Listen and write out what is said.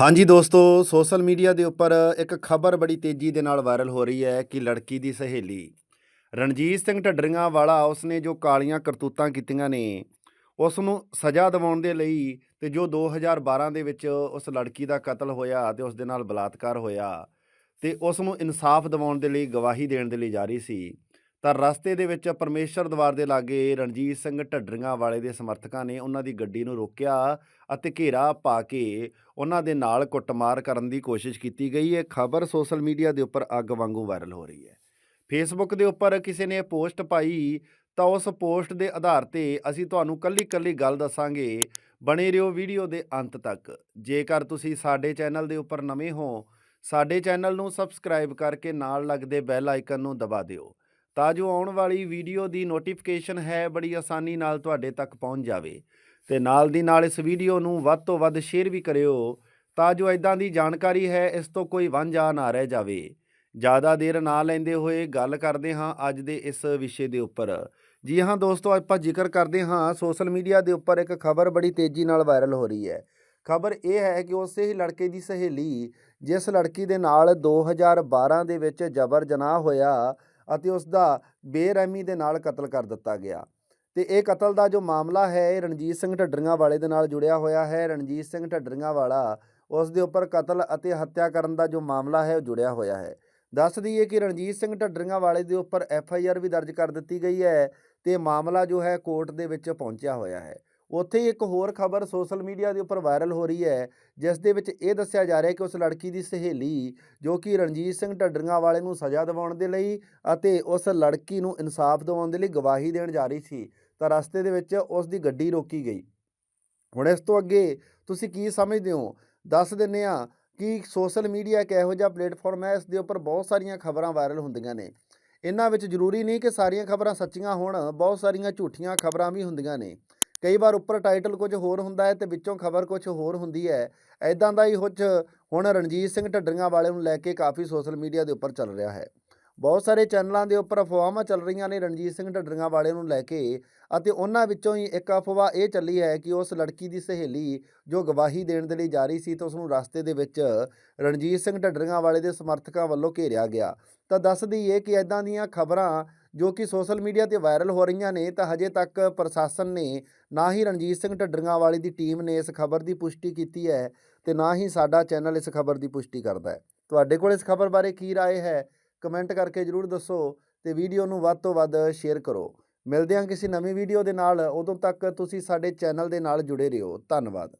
ਹਾਂਜੀ ਦੋਸਤੋ, social media ਦੇ ਉੱਪਰ ਇੱਕ ਖਬਰ ਬੜੀ ਤੇਜ਼ੀ ਦੇ ਨਾਲ ਵਾਇਰਲ ਹੋ ਰਹੀ ਹੈ ਕਿ ਲੜਕੀ ਦੀ ਸਹੇਲੀ ਰਣਜੀਤ ਸਿੰਘ ਢੱਡਰੀਆਂ ਵਾਲਾ ਉਸਨੇ ਜੋ ਕਾਲੀਆਂ ਕਰਤੂਤਾਂ ਕੀਤੀਆਂ ਨੇ ਉਸ ਨੂੰ ਸਜ਼ਾ ਦਿਵਾਉਣ ਦੇ ਲਈ ਤੇ ਜੋ 2012 ਦੇ ਵਿੱਚ ਉਸ ਲੜਕੀ ਦਾ ਕਤਲ ਹੋਇਆ ਤੇ ਉਸ ਦੇ ਨਾਲ ਬਲਾਤਕਾਰ ਹੋਇਆ ਤੇ ਉਸ ਨੂੰ ਇਨਸਾਫ ਦਿਵਾਉਣ ਦੇ ਲਈ ਗਵਾਹੀ ਦੇਣ ਦੇ ਲਈ ਜਾ ਰਹੀ ਸੀ। ਤਾਂ ਰਸਤੇ ਦੇ ਵਿੱਚ ਪਰਮੇਸ਼ਰ ਦਵਾਰ ਦੇ ਲਾਗੇ ਰਣਜੀਤ ਸਿੰਘ ਢੱਡਰੀਆਂ ਵਾਲੇ ਦੇ ਸਮਰਥਕਾਂ ਨੇ ਉਹਨਾਂ ਦੀ ਗੱਡੀ ਨੂੰ ਰੋਕਿਆ ਅਤੇ ਘੇਰਾ ਪਾ ਕੇ ਉਹਨਾਂ ਦੇ ਨਾਲ ਕੁੱਟਮਾਰ ਕਰਨ ਦੀ ਕੋਸ਼ਿਸ਼ ਕੀਤੀ ਗਈ। ਹੈ ਖਬਰ ਸੋਸ਼ਲ ਮੀਡੀਆ ਦੇ ਉੱਪਰ ਅੱਗ ਵਾਂਗੂ ਵਾਇਰਲ ਹੋ ਰਹੀ ਹੈ। ਫੇਸਬੁੱਕ ਦੇ ਉੱਪਰ ਕਿਸੇ ਨੇ ਪੋਸਟ ਪਾਈ, ਤਾਂ ਉਸ ਪੋਸਟ ਦੇ ਆਧਾਰ ਤੇ ਅਸੀਂ ਤੁਹਾਨੂੰ ਕੱਲੀ-ਕੱਲੀ ਗੱਲ ਦੱਸਾਂਗੇ। ਬਣੇ ਰਹੋ ਵੀਡੀਓ ਦੇ ਅੰਤ ਤੱਕ। ਜੇਕਰ ਤੁਸੀਂ ਸਾਡੇ ਚੈਨਲ ਦੇ ਉੱਪਰ ਨਵੇਂ ਹੋ, ਸਾਡੇ ਚੈਨਲ ਨੂੰ ਸਬਸਕ੍ਰਾਈਬ ਕਰਕੇ ਨਾਲ ਲੱਗਦੇ ਬੈਲ ਆਈਕਨ ਨੂੰ ਦਬਾ ਦਿਓ। ਤਾਂ ਜੋ ਆਉਣ ਵਾਲੀ ਵੀਡੀਓ ਦੀ ਨੋਟੀਫਿਕੇਸ਼ਨ ਹੈ, ਬੜੀ ਆਸਾਨੀ ਨਾਲ ਤੁਹਾਡੇ ਤੱਕ ਪਹੁੰਚ ਜਾਵੇ। ਤੇ ਨਾਲ ਦੀ ਨਾਲ ਇਸ ਵੀਡੀਓ ਨੂੰ ਵੱਧ ਤੋਂ ਵੱਧ ਸ਼ੇਅਰ ਵੀ ਕਰਿਓ, ਤਾਂ ਜੋ ਇਦਾਂ ਦੀ ਜਾਣਕਾਰੀ ਹੈ, ਇਸ ਤੋਂ ਕੋਈ ਵਾਂਝਾ ਨਾ ਰਹਿ ਜਾਵੇ। ਜ਼ਿਆਦਾ ਦੇਰ ਨਾ ਲੈਂਦੇ ਹੋਏ ਗੱਲ ਕਰਦੇ ਹਾਂ ਅੱਜ ਦੇ ਇਸ ਵਿਸ਼ੇ ਦੇ ਉੱਪਰ। ਜੀ ਹਾਂ ਦੋਸਤੋ, ਆਪਾਂ ਜ਼ਿਕਰ ਕਰਦੇ ਹਾਂ ਸੋਸ਼ਲ ਮੀਡੀਆ ਦੇ ਉੱਪਰ ਇੱਕ ਖਬਰ ਬੜੀ ਤੇਜ਼ੀ ਨਾਲ ਵਾਇਰਲ ਹੋ ਰਹੀ ਹੈ। ਖਬਰ ਇਹ ਹੈ ਕਿ ਉਸੇ ਹੀ ਲੜਕੇ ਦੀ ਸਹੇਲੀ, ਜਿਸ ਲੜਕੀ ਦੇ ਨਾਲ 2012 ਦੇ ਵਿੱਚ ਜਬਰ ਜਨਾਹ ਹੋਇਆ ਅਤੇ ਉਸ ਦਾ ਬੇਰਹਿਮੀ ਦੇ ਨਾਲ ਕਤਲ ਕਰ ਦਿੱਤਾ ਗਿਆ। ਤੇ ਇਹ ਕਤਲ ਦਾ ਜੋ ਮਾਮਲਾ ਹੈ, ਇਹ ਰਣਜੀਤ ਸਿੰਘ ਢੱਡਰੀਆਂ ਵਾਲੇ ਦੇ ਨਾਲ ਜੁੜਿਆ ਹੋਇਆ ਹੈ। ਰਣਜੀਤ ਸਿੰਘ ਢੱਡਰੀਆਂ ਵਾਲਾ ਉਸ ਦੇ ਉੱਪਰ ਕਤਲ ਅਤੇ ਹੱਤਿਆ ਕਰਨ ਦਾ ਜੋ ਮਾਮਲਾ ਹੈ, ਉਹ ਜੁੜਿਆ ਹੋਇਆ ਹੈ। ਦੱਸ ਦਈਏ ਕਿ ਰਣਜੀਤ ਸਿੰਘ ਢੱਡਰੀਆਂ ਵਾਲੇ ਦੇ ਉੱਪਰ ਐਫ ਆਈ ਆਰ ਵੀ ਦਰਜ ਕਰ ਦਿੱਤੀ ਗਈ ਹੈ ਤੇ ਮਾਮਲਾ ਜੋ ਹੈ, ਕੋਰਟ ਦੇ ਵਿੱਚ ਪਹੁੰਚਿਆ ਹੋਇਆ ਹੈ। ਉੱਥੇ ਹੀ ਇੱਕ ਹੋਰ ਖਬਰ ਸੋਸ਼ਲ ਮੀਡੀਆ ਦੇ ਉੱਪਰ ਵਾਇਰਲ ਹੋ ਰਹੀ ਹੈ, ਜਿਸ ਦੇ ਵਿੱਚ ਇਹ ਦੱਸਿਆ ਜਾ ਰਿਹਾ ਕਿ ਉਸ ਲੜਕੀ ਦੀ ਸਹੇਲੀ, ਜੋ ਕਿ ਰਣਜੀਤ ਸਿੰਘ ਢੱਡਰੀਆਂ ਵਾਲੇ ਨੂੰ ਸਜ਼ਾ ਦਿਵਾਉਣ ਦੇ ਲਈ ਅਤੇ ਉਸ ਲੜਕੀ ਨੂੰ ਇਨਸਾਫ ਦਿਵਾਉਣ ਦੇ ਲਈ ਗਵਾਹੀ ਦੇਣ ਜਾ ਰਹੀ ਸੀ, ਤਾਂ ਰਸਤੇ ਦੇ ਵਿੱਚ ਉਸ ਦੀ ਗੱਡੀ ਰੋਕੀ ਗਈ। ਹੁਣ ਇਸ ਤੋਂ ਅੱਗੇ ਤੁਸੀਂ ਕੀ ਸਮਝਦੇ ਹੋ? ਦੱਸ ਦਿੰਨੇ ਆ ਕਿ ਸੋਸ਼ਲ ਮੀਡੀਆ ਇੱਕ ਇਹੋ ਜਿਹਾ ਪਲੇਟਫਾਰਮ ਹੈ, ਇਸ ਦੇ ਉੱਪਰ ਬਹੁਤ ਸਾਰੀਆਂ ਖਬਰਾਂ ਵਾਇਰਲ ਹੁੰਦੀਆਂ ਨੇ। ਇਹਨਾਂ ਵਿੱਚ ਜ਼ਰੂਰੀ ਨਹੀਂ ਕਿ ਸਾਰੀਆਂ ਖਬਰਾਂ ਸੱਚੀਆਂ ਹੋਣ, ਬਹੁਤ ਸਾਰੀਆਂ ਝੂਠੀਆਂ ਖਬਰਾਂ ਵੀ ਹੁੰਦੀਆਂ ਨੇ। ਕਈ ਵਾਰ ਉੱਪਰ ਟਾਈਟਲ ਕੁਝ ਹੋਰ ਹੁੰਦਾ ਹੈ ਤੇ ਵਿੱਚੋਂ ਖਬਰ ਕੁਝ ਹੋਰ ਹੁੰਦੀ ਹੈ। ਐਦਾਂ ਦਾ ਹੀ ਕੁਝ ਹੁਣ ਰਣਜੀਤ ਸਿੰਘ ਢੱਡਰੀਆਂ ਵਾਲੇ ਨੂੰ ਲੈ ਕੇ ਕਾਫੀ ਸੋਸ਼ਲ ਮੀਡੀਆ ਦੇ ਉੱਪਰ ਚੱਲ ਰਿਹਾ ਹੈ। ਬਹੁਤ ਸਾਰੇ ਚੈਨਲਾਂ ਦੇ ਉੱਪਰ ਅਫਵਾਹਾਂ ਚੱਲ ਰਹੀਆਂ ਨੇ ਰਣਜੀਤ ਸਿੰਘ ਢੱਡਰੀਆਂ ਵਾਲੇ ਨੂੰ ਲੈ ਕੇ ਅਤੇ ਉਹਨਾਂ ਵਿੱਚੋਂ ਹੀ ਇੱਕ ਅਫਵਾਹ ਇਹ ਚੱਲੀ ਹੈ ਕਿ ਉਸ ਲੜਕੀ ਦੀ ਸਹੇਲੀ ਜੋ ਗਵਾਹੀ ਦੇਣ ਦੇ ਲਈ ਜਾ ਰਹੀ ਸੀ ਤਾਂ ਉਸ ਨੂੰ ਰਸਤੇ ਦੇ ਵਿੱਚ ਰਣਜੀਤ ਸਿੰਘ ਢੱਡਰੀਆਂ ਵਾਲੇ ਦੇ ਸਮਰਥਕਾਂ ਵੱਲੋਂ ਘੇਰਿਆ ਗਿਆ। ਤਾਂ ਦੱਸ ਦਈਏ ਕਿ ਐਦਾਂ ਦੀਆਂ ਖਬਰਾਂ ਜੋ ਕਿ ਸੋਸ਼ਲ ਮੀਡੀਆ ਤੇ ਵਾਇਰਲ ਹੋ ਰਹੀਆਂ ਨੇ ਤਾਂ ਹਜੇ ਤੱਕ ਪ੍ਰਸ਼ਾਸਨ ਨੇ ਨਾ ਹੀ ਰਣਜੀਤ ਸਿੰਘ ਢੱਡਰੀਆਂ ਵਾਲੀ ਦੀ ਟੀਮ ਨੇ ਇਸ ਖਬਰ ਦੀ ਪੁਸ਼ਟੀ ਕੀਤੀ ਹੈ ਤੇ ਨਾ ਹੀ ਸਾਡਾ ਚੈਨਲ ਇਸ ਖਬਰ ਦੀ ਪੁਸ਼ਟੀ ਕਰਦਾ ਹੈ ਤੁਹਾਡੇ ਕੋਲ ਇਸ ਖਬਰ ਬਾਰੇ ਕੀ رائے ਹੈ ਕਮੈਂਟ ਕਰਕੇ ਜਰੂਰ ਦੱਸੋ ਤੇ ਵੀਡੀਓ ਨੂੰ ਵੱਧ ਤੋਂ ਵੱਧ ਸ਼ੇਅਰ ਕਰੋ ਮਿਲਦੇ ਹਾਂ ਕਿਸੇ ਨਵੀਂ ਵੀਡੀਓ ਦੇ ਨਾਲ ਉਦੋਂ ਤੱਕ ਤੁਸੀਂ ਸਾਡੇ ਚੈਨਲ ਦੇ ਨਾਲ ਜੁੜੇ ਰਹੋ ਧੰਨਵਾਦ